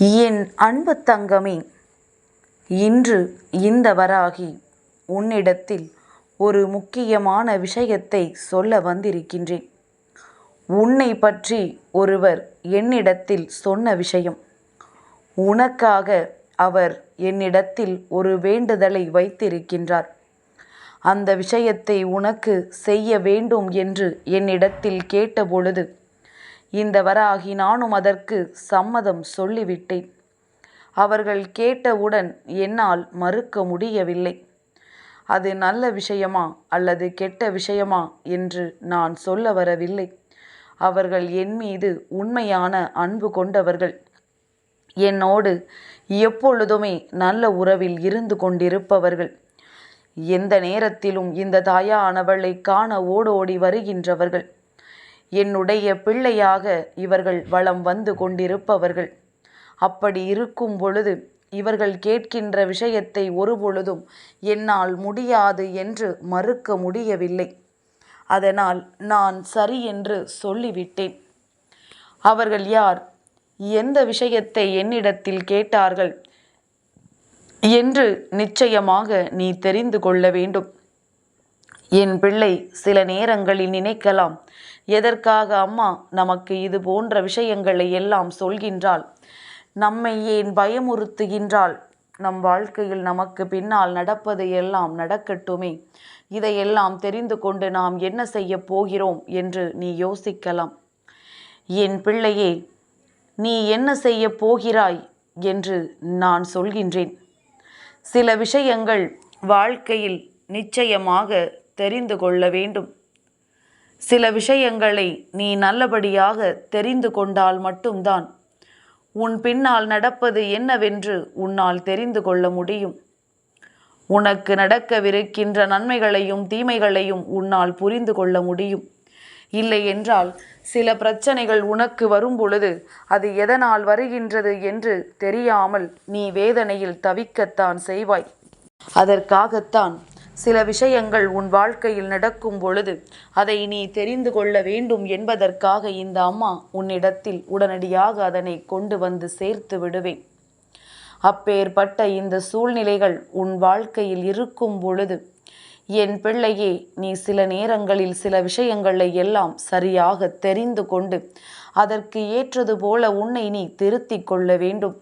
என் அன்பு தங்கமே இன்று இந்த வராகி உன்னிடத்தில் ஒரு முக்கியமான விஷயத்தை சொல்ல வந்திருக்கின்றேன். உன்னை பற்றி ஒருவர் என்னிடத்தில் சொன்ன விஷயம் உனக்காக அவர் என்னிடத்தில் ஒரு வேண்டுதலை வைத்திருக்கின்றார். அந்த விஷயத்தை உனக்கு செய்ய வேண்டும் என்று என்னிடத்தில் கேட்டபொழுது இந்த வராகி நானும் அதற்கு சம்மதம் சொல்லிவிட்டேன். அவர்கள் கேட்டவுடன் என்னால் மறுக்க முடியவில்லை. அது நல்ல விஷயமா அல்லது கெட்ட விஷயமா என்று நான் சொல்ல வரவில்லை. அவர்கள் என் மீது உண்மையான அன்பு கொண்டவர்கள். என்னோடு எப்பொழுதுமே நல்ல உறவில் இருந்து கொண்டிருப்பவர்கள். எந்த நேரத்திலும் இந்த தாயானவளை காண ஓடோடி வருகின்றவர்கள். என்னுடைய பிள்ளையாக இவர்கள் வளம் வந்து கொண்டிருப்பவர்கள். அப்படி இருக்கும் பொழுது இவர்கள் கேட்கின்ற விஷயத்தை ஒருபொழுதும் என்னால் முடியாது என்று மறுக்க முடியவில்லை. அதனால் நான் சரி என்று சொல்லிவிட்டேன். அவர்கள் யார்? எந்த விஷயத்தை என்னிடத்தில் கேட்டார்கள்? என்று நிச்சயமாக நீ தெரிந்து கொள்ள வேண்டும். என் பிள்ளை சில நேரங்களில் நினைக்கலாம் எதற்காக அம்மா நமக்கு இது போன்ற விஷயங்களை எல்லாம் சொல்கின்றாள்? நம்மை ஏன் பயமுறுத்துகின்றாள்? நம் வாழ்க்கையில் நமக்கு பின்னால் நடப்பது எல்லாம் நடக்கட்டுமே. இதையெல்லாம் தெரிந்து கொண்டு நாம் என்ன செய்ய போகிறோம் என்று நீ யோசிக்கலாம். என் பிள்ளையே நீ என்ன செய்ய போகிறாய் என்று நான் சொல்கின்றேன். சில விஷயங்கள் வாழ்க்கையில் நிச்சயமாக தெரிந்து கொள்ள வேண்டும். சில விஷயங்களை நீ நல்லபடியாக தெரிந்து கொண்டால் மட்டும்தான். உன் பின்னால் நடப்பது என்னவென்று உன்னால் தெரிந்து கொள்ள முடியும். உனக்கு நடக்கவிருக்கின்ற நன்மைகளையும் தீமைகளையும் உன்னால் புரிந்து கொள்ள முடியும். இல்லை என்றால் சில பிரச்சனைகள் உனக்கு வரும் பொழுது அது எதனால் வருகின்றது என்று தெரியாமல் நீ வேதனையில் தவிக்கத்தான் செய்வாய். அதற்காகத்தான் சில விஷயங்கள் உன் வாழ்க்கையில் நடக்கும் பொழுது அதை நீ தெரிந்து கொள்ள வேண்டும் என்பதற்காக இந்த அம்மா உன்னிடத்தில் உடனடியாக அதனை கொண்டு வந்து சேர்த்து விடுவேன். அப்பேற்பட்ட இந்த சூழ்நிலைகள் உன் வாழ்க்கையில் இருக்கும் பொழுது என் பிள்ளையே நீ சில நேரங்களில் சில விஷயங்களை எல்லாம் சரியாக தெரிந்து கொண்டு அதற்கு ஏற்றது போல உன்னை நீ திருத்திக் கொள்ள வேண்டும்.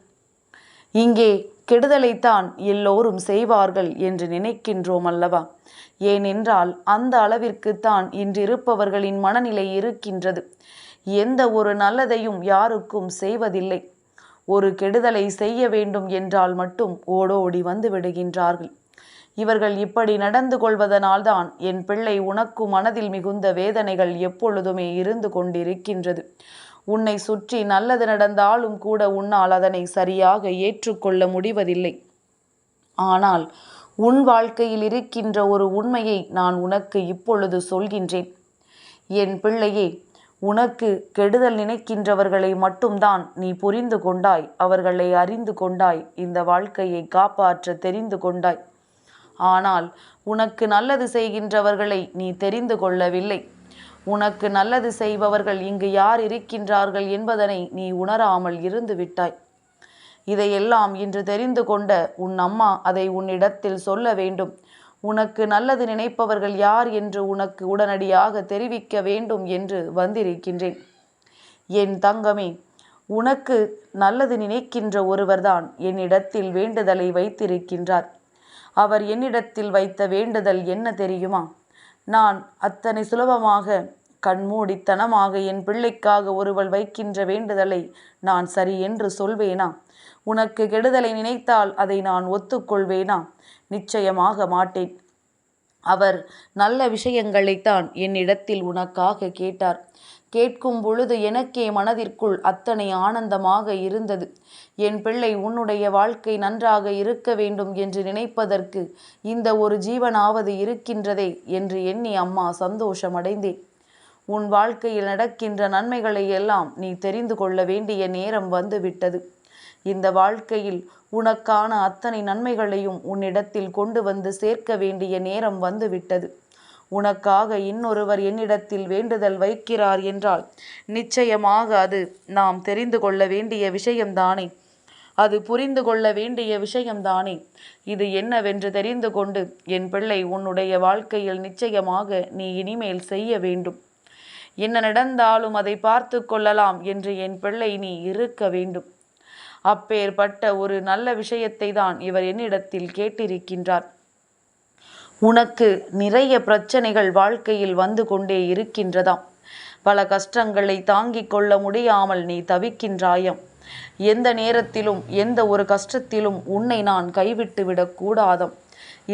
இங்கே கெடுதலைத்தான் எல்லோரும் செய்வார்கள் என்று நினைக்கின்றோம் அல்லவா? ஏனென்றால் அந்த அளவிற்குத்தான் இன்றிருப்பவர்களின் மனநிலை இருக்கின்றது. எந்த ஒரு நல்லதையும் யாருக்கும் செய்வதில்லை. ஒரு கெடுதலை செய்ய வேண்டும் என்றால் மட்டும் ஓடோடி வந்து விடுகின்றார்கள். இவர்கள் இப்படி நடந்து கொள்வதனால்தான் என் பிள்ளை உனக்கு மனதில் மிகுந்த வேதனைகள் எப்பொழுதுமே இருந்து கொண்டிருக்கின்றது. உன்னை சுற்றி நல்லது நடந்தாலும் கூட உன்னால் அதனை சரியாக ஏற்றுக்கொள்ள முடிவதில்லை. ஆனால் உன் வாழ்க்கையில் இருக்கின்ற ஒரு உண்மையை நான் உனக்கு இப்பொழுது சொல்கின்றேன். என் பிள்ளையே உனக்கு கெடுதல் நினைக்கின்றவர்களை மட்டும்தான் நீ புரிந்து கொண்டாய் அவர்களை அறிந்து கொண்டாய் இந்த வாழ்க்கையை காப்பாற்ற தெரிந்து கொண்டாய். ஆனால் உனக்கு நல்லது செய்கின்றவர்களை நீ தெரிந்து கொள்ளவில்லை. உனக்கு நல்லது செய்பவர்கள் இங்கு யார் இருக்கின்றார்கள் என்பதனை நீ உணராமல் இருந்து விட்டாய். இதையெல்லாம் இன்று தெரிந்து கொண்ட உன் அம்மா அதை உன்னிடத்தில் சொல்ல வேண்டும். உனக்கு நல்லது நினைப்பவர்கள் யார் என்று உனக்கு உடனடியாக தெரிவிக்க வேண்டும் என்று வந்திருக்கின்றேன். என் தங்கமே உனக்கு நல்லது நினைக்கின்ற ஒருவர்தான் என்னிடத்தில் வேண்டுதலை வைத்திருக்கின்றார். அவர் என்னிடத்தில் வைத்த வேண்டுதல் என்ன தெரியுமா? நான் அத்தனை சுலபமாக கண்மூடித்தனமாக என் பிள்ளைக்காக ஒருவள் வைக்கின்ற வேண்டுதலை நான் சரி என்று சொல்வேனா? உனக்கு கெடுதலை நினைத்தால் அதை நான் ஒத்துக்கொள்வேனா? நிச்சயமாக மாட்டேன். அவர் நல்ல விஷயங்களைத்தான் என்னிடத்தில் உனக்காக கேட்டார். கேட்கும் பொழுது எனக்கே மனதிற்குள் அத்தனை ஆனந்தமாக இருந்தது. என் பிள்ளை உன்னுடைய வாழ்க்கை நன்றாக இருக்க வேண்டும் என்று நினைப்பதற்கு இந்த ஒரு ஜீவனாவது இருக்கின்றதே என்று எண்ணி அம்மா சந்தோஷமடைந்தேன். உன் வாழ்க்கையில் நடக்கின்ற நன்மைகளை எல்லாம் நீ தெரிந்து கொள்ள வேண்டிய நேரம் வந்துவிட்டது. இந்த வாழ்க்கையில் உனக்கான அத்தனை நன்மைகளையும் உன்னிடத்தில் கொண்டு வந்து சேர்க்க வேண்டிய நேரம் வந்துவிட்டது. உனக்காக இன்னொருவர் என்னிடத்தில் வேண்டுதல் வைக்கிறார் என்றால் நிச்சயமாக அது நாம் தெரிந்து கொள்ள வேண்டிய விஷயம்தானே? அது புரிந்து கொள்ள வேண்டிய விஷயம்தானே? இது என்னவென்று தெரிந்து கொண்டு என் பிள்ளை உன்னுடைய வாழ்க்கையில் நிச்சயமாக நீ இனிமேல் செய்ய வேண்டும். என்ன நடந்தாலும் அதை பார்த்து கொள்ளலாம் என்று என் பிள்ளை நீ இருக்க வேண்டும். அப்பேற்பட்ட ஒரு நல்ல விஷயத்தை தான் இவர் என்னிடத்தில் கேட்டிருக்கின்றார். உனக்கு நிறைய பிரச்சனைகள் வாழ்க்கையில் வந்து கொண்டே இருக்கின்றதாம். பல கஷ்டங்களை தாங்கிக் கொள்ள முடியாமல் நீ தவிக்கின்றாயம். எந்த நேரத்திலும் எந்த ஒரு கஷ்டத்திலும் உன்னை நான் கைவிட்டு விடக்கூடாதம்.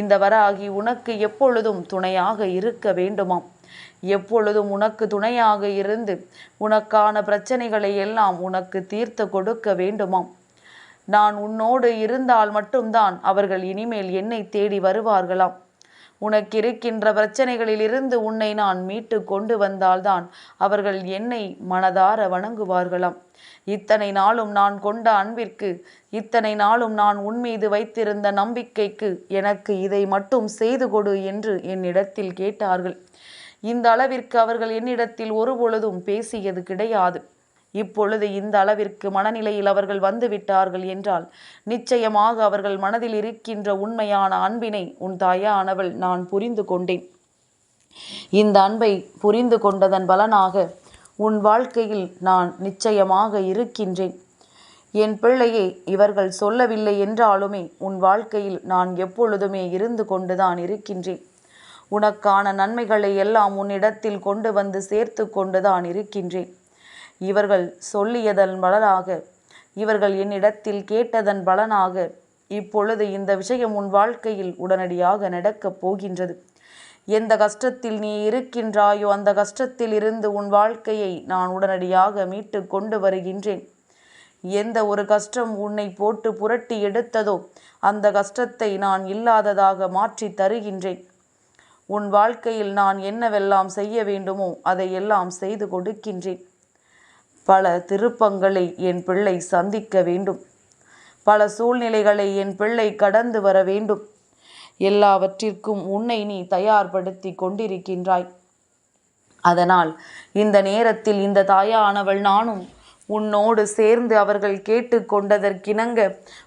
இந்த வராகி உனக்கு எப்பொழுதும் துணையாக இருக்க வேண்டுமாம். எப்பொழுதும் உனக்கு துணையாக இருந்து உனக்கான பிரச்சனைகளை எல்லாம் உனக்கு தீர்த்து கொடுக்க வேண்டுமாம். நான் உன்னோடு இருந்தால் மட்டும்தான் அவர்கள் இனிமேல் என்னை தேடி வருவார்களாம். உனக்கு இருக்கின்ற பிரச்சனைகளிலிருந்து உன்னை நான் மீட்டு கொண்டு வந்தால்தான் அவர்கள் என்னை மனதார வணங்குவார்களாம். இத்தனை நாளும் நான் கொண்ட அன்பிற்கு இத்தனை நாளும் நான் உன் மீது வைத்திருந்த நம்பிக்கைக்கு எனக்கு இதை மட்டும் செய்து கொடு என்று என்னிடத்தில் கேட்டார்கள். இந்த அளவிற்கு அவர்கள் என்னிடத்தில் ஒருபொழுதும் பேசியது கிடையாது. இப்பொழுது இந்த அளவிற்கு மனநிலையில் அவர்கள் வந்துவிட்டார்கள் என்றால் நிச்சயமாக அவர்கள் மனதில் இருக்கின்ற உண்மையான அன்பினை உன் தாயானவள் நான் புரிந்து கொண்டேன். இந்த அன்பை புரிந்து கொண்டதன் பலனாக உன் வாழ்க்கையில் நான் நிச்சயமாக இருக்கின்றேன். என் பிள்ளையே இவர்கள் சொல்லவில்லை என்றாலுமே உன் வாழ்க்கையில் நான் எப்பொழுதுமே இருந்து கொண்டுதான் இருக்கின்றேன். உனக்கான நன்மைகளை எல்லாம் உன்னிடத்தில் கொண்டு வந்து சேர்த்து கொண்டுதான் இருக்கின்றேன். இவர்கள் சொல்லியதன் பலனாக இவர்கள் என்னிடத்தில் கேட்டதன் பலனாக இப்பொழுது இந்த விஷயம் உன் வாழ்க்கையில் உடனடியாக நடக்கப் போகின்றது. எந்த கஷ்டத்தில் நீ இருக்கின்றாயோ அந்த கஷ்டத்தில் இருந்து உன் வாழ்க்கையை நான் உடனடியாக மீட்டு கொண்டு வருகின்றேன். எந்த ஒரு கஷ்டம் உன்னை போட்டு புரட்டி எடுத்ததோ அந்த கஷ்டத்தை நான் இல்லாததாக மாற்றி தருகின்றேன். உன் வாழ்க்கையில் நான் என்னவெல்லாம் செய்ய வேண்டுமோ அதையெல்லாம் செய்து கொடுக்கின்றேன். பல திருப்பங்களை என் பிள்ளை சந்திக்க வேண்டும். பல சூழ்நிலைகளை என் பிள்ளை கடந்து வர வேண்டும். எல்லாவற்றிற்கும் உன்னை நீ தயார்படுத்தி கொண்டிருக்கின்றாய். அதனால் இந்த நேரத்தில் இந்த தாயானவள் நானும் உன்னோடு சேர்ந்து அவர்கள் கேட்டு கொண்டதற்கிணங்க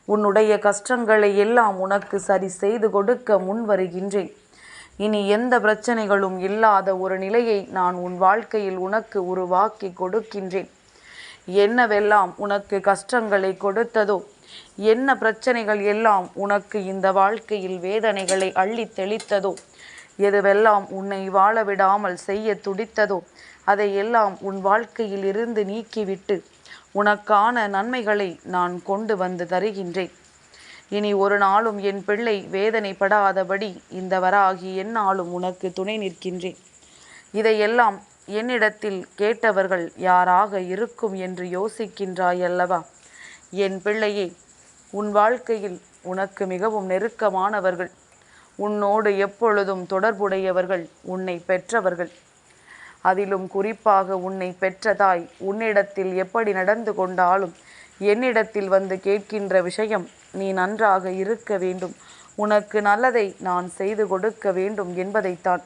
உன்னுடைய கஷ்டங்களை எல்லாம் உனக்கு சரி செய்து கொடுக்க முன் வருகின்றேன் இனி எந்த பிரச்சனைகளும் இல்லாத ஒரு நிலையை நான் உன் வாழ்க்கையில் உனக்கு உருவாக்கி கொடுக்கின்றேன். என்னவெல்லாம் உனக்கு கஷ்டங்களை கொடுத்ததோ என்ன பிரச்சனைகள் எல்லாம் உனக்கு இந்த வாழ்க்கையில் வேதனைகளை அள்ளி தெளித்ததோ எதுவெல்லாம் உன்னை வாழ விடாமல் செய்ய துடித்ததோ அதையெல்லாம் உன் வாழ்க்கையில் இருந்து நீக்கிவிட்டு உனக்கான நன்மைகளை நான் கொண்டு வந்து தருகின்றேன். இனி ஒரு நாளும் என் பிள்ளை வேதனைப்படாதபடி இந்த வராகி என்னாலும் உனக்கு துணை நிற்கின்றேன். இதையெல்லாம் என்னிடத்தில் கேட்டவர்கள் யாராக இருக்கும் என்று யோசிக்கின்றாய் அல்லவா என் பிள்ளையே உன் வாழ்க்கையில் உனக்கு மிகவும் நெருக்கமானவர்கள். உன்னோடு எப்பொழுதும் தொடர்புடையவர்கள் உன்னை பெற்றவர்கள். அதிலும் குறிப்பாக உன்னை பெற்ற தாய் உன்னிடத்தில் எப்படி நடந்து கொண்டாலும் என்னிடத்தில் வந்து கேட்கின்ற விஷயம் நீ நன்றாக இருக்க வேண்டும். உனக்கு நல்லதை நான் செய்து கொடுக்க வேண்டும் என்பதைத்தான்.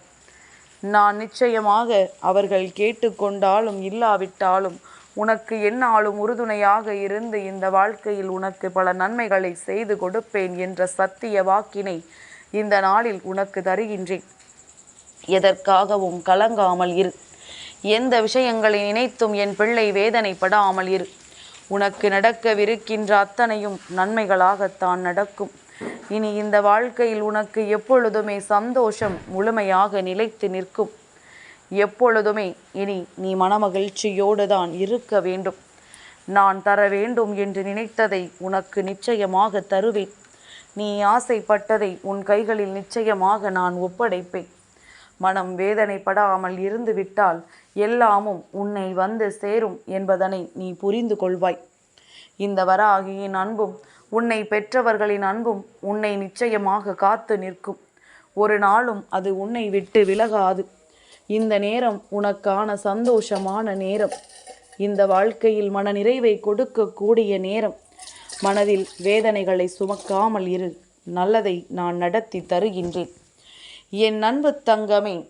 நான் நிச்சயமாக அவர்கள் கேட்டுக்கொண்டாலும் இல்லாவிட்டாலும் உனக்கு என்னாலும் உறுதுணையாக இருந்து இந்த வாழ்க்கையில் உனக்கு பல நன்மைகளை செய்து கொடுப்பேன் என்ற சத்திய வாக்கினை இந்த நாளில் உனக்கு தருகின்றேன். எதற்காகவும் கலங்காமல் இரு. எந்த விஷயங்களை நினைத்தும் என் பிள்ளை வேதனைப்படாமல் இரு. உனக்கு நடக்கவிருக்கின்ற அத்தனையும் நன்மைகளாகத்தான் நடக்கும். இனி இந்த வாழ்க்கையில் உனக்கு எப்பொழுதுமே சந்தோஷம் முழுமையாக நிலைத்து நிற்கும். எப்பொழுதுமே இனி நீ மனமகிழ்ச்சியோடு தான் இருக்க வேண்டும். நான் தர வேண்டும் என்று நினைத்ததை உனக்கு நிச்சயமாக தருவேன். நீ ஆசைப்பட்டதை உன் கைகளில் நிச்சயமாக நான் ஒப்படைப்பேன். மனம் வேதனைப்படாமல் இருந்துவிட்டால் எல்லாமும் உன்னை வந்து சேரும் என்பதனை நீ புரிந்து கொள்வாய். இந்த வராகியின் அன்பும் உன்னை பெற்றவர்களின் அன்பும் உன்னை நிச்சயமாக காத்து நிற்கும். ஒரு நாளும் அது உன்னை விட்டு விலகாது. இந்த நேரம் உனக்கான சந்தோஷமான நேரம். இந்த வாழ்க்கையில் மன நிறைவை கொடுக்கக்கூடிய நேரம். மனதில் வேதனைகளை சுமக்காமல் இரு. நல்லதை நான் நடத்தி தருகின்றேன். என் அன்பு தங்கமே